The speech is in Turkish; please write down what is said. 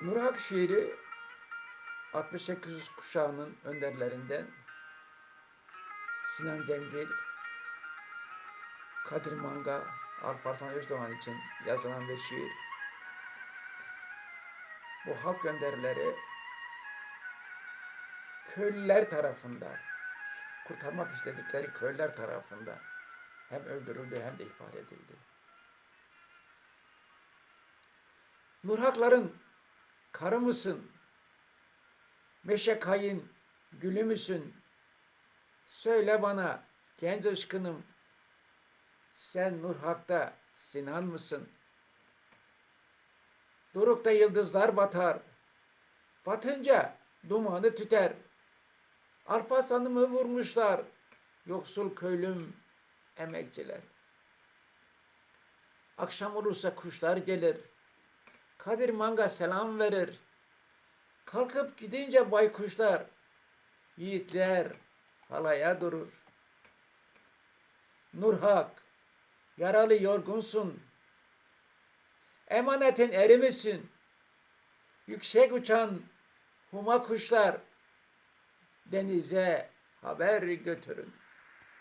Nurhak şiiri 68 kuşağının önderlerinden Sinan Cengil, Kadir Manga, Alparslan Özdoğan için yazılan bir şiir. Bu halk önderleri köylüler tarafından, kurtarmak istedikleri köylüler tarafından hem öldürüldü hem de ihbar edildi. Nurhakların karı mısın? Meşe kayın gülü müsün? Söyle bana genç aşkınım, sen Nurhak'ta Sinan mısın? Dorukta yıldızlar batar, batınca dumanı tüter. Alparslan'ımı vurmuşlar, yoksul köylüm emekçiler. Akşam olursa kuşlar gelir, Kadir Manga selam verir. Kalkıp gidince baykuşlar, yiğitler halaya durur. Nurhak, yaralı yorgunsun. Emanetin eri misin? Yüksek uçan huma kuşlar denize haber götürün.